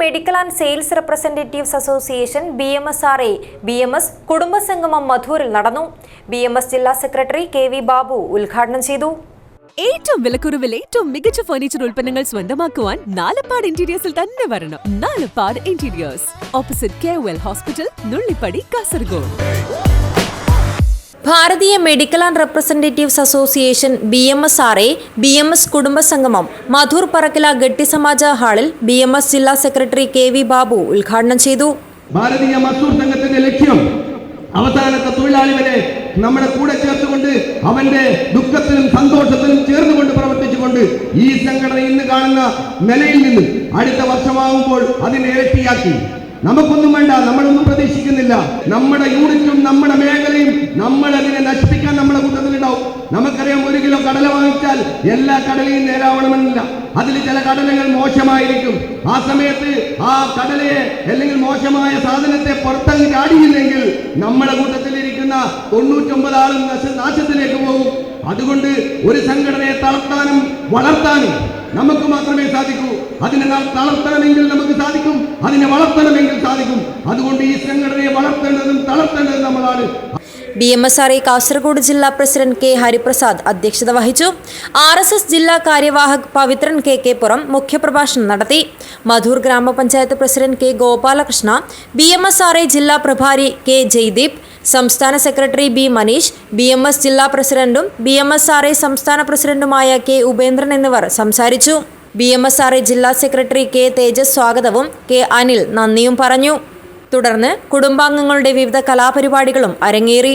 Medical and sales representatives association B M S R A B M S കുടുംബസംഗമം മധൂരിൽ നടന്നു B M S ജില്ലാ secretary K V Babu ഉദ്ഘാടനം ചെയ്തു ഏറ്റവും വിലക്കുറവിൽ ഏറ്റവും മികച്ച ഫർണിച്ചർ ഉൽപ്പന്നങ്ങൾ സ്വന്തമാക്കുവാൻ നാലപ്പാട് ഇന്റീരിയേഴ്സിൽ തന്നെ വരണം. Nalappad interiors opposite K hospital Nullippady Kasaragod Bharatiya medical and representatives association B M S R A B M S കുടുംബസംഗമം Madhur Parakkila Ghatti Samaja ഹാളിൽ ബി എം എസ് ജില്ലാ സെക്രട്ടറി കെ വി ബാബു ഉദ്ഘാടനം ചെയ്തു. ഭാരതീയ മസൂർ സംഘത്തിന്റെ ലക്ഷ്യം അവസാനത്തെ തൊഴിലാളി വരെ നമ്മുടെ കൂടെ ചേർത്തുകൊണ്ട് അവന്റെ ദുഃഖത്തിലും സന്തോഷത്തിലും ചേർന്നുകൊണ്ട് പ്രവർത്തിച്ചുകൊണ്ട് ഈ സംഘടന ഇന്ന് കാണുന്ന നിലയിൽ നിന്ന് അടുത്ത വർഷമാകുമ്പോൾ അതിനെ ഇരട്ടിയാക്കി. നമുക്കൊന്നും വേണ്ട നമ്മളൊന്നും പ്രതീക്ഷിക്കുന്നില്ല. നമ്മുടെ യൂണിറ്റും നമ്മുടെ മേഖലയും നമ്മൾ അതിനെ നശിപ്പിക്കാൻ നമ്മുടെ കൂട്ടത്തിലുണ്ടാവും? നമുക്കറിയാം ഒരു കിലോ കടല വാങ്ങിച്ചാൽ എല്ലാ കടലയും നേരാവണമെന്നില്ല. അതിൽ ചില കടലകൾ മോശമായിരിക്കും. ആ സമയത്ത് ആ കടലയെ അല്ലെങ്കിൽ മോശമായ സാധനത്തെ പുറത്തങ്ങ് ചാടിയില്ലെങ്കിൽ നമ്മുടെ കൂട്ടത്തിലിരിക്കുന്ന തൊണ്ണൂറ്റൊമ്പത് ആളും നാശത്തിലേക്ക് പോകും. അതുകൊണ്ട് ഒരു സംഘടനയെ തളർത്താനും വളർത്താനും നമുക്ക് മാത്രമേ സാധിക്കൂ. അതിനെ തളർത്തണമെങ്കിൽ നമുക്ക് സാധിക്കും. അതിനെ വളർത്തണമെങ്കിൽ സാധിക്കും. അതുകൊണ്ട് ഈ സംഘടനയെ വളർത്തേണ്ടതും തളർത്തേണ്ടതും നമ്മളാണ്. B M S R I Kasaragod ജില്ലാ പ്രസിഡന്റ് കെ ഹരിപ്രസാദ് അധ്യക്ഷത വഹിച്ചു. ആർ എസ് എസ് ജില്ലാ കാര്യവാഹക് പവിത്രൻ കെ കെ പുറം മുഖ്യപ്രഭാഷണം നടത്തി. മധൂർ ഗ്രാമപഞ്ചായത്ത് president K Gopalakrishna B M S R I ജില്ലാ പ്രഭാരി കെ ജയ്ദീപ് സംസ്ഥാന secretary B Manish B M S ജില്ലാ പ്രസിഡന്റും B M S R A സംസ്ഥാന പ്രസിഡന്റുമായ കെ ഉപേന്ദ്രൻ എന്നിവർ സംസാരിച്ചു. B M S R A ജില്ലാ സെക്രട്ടറി കെ തേജസ് സ്വാഗതവും കെ അനിൽ നന്ദിയും പറഞ്ഞു. തുടർന്ന് കുടുംബാംഗങ്ങളുടെ വിവിധ കലാപരിപാടികളും അരങ്ങേറി.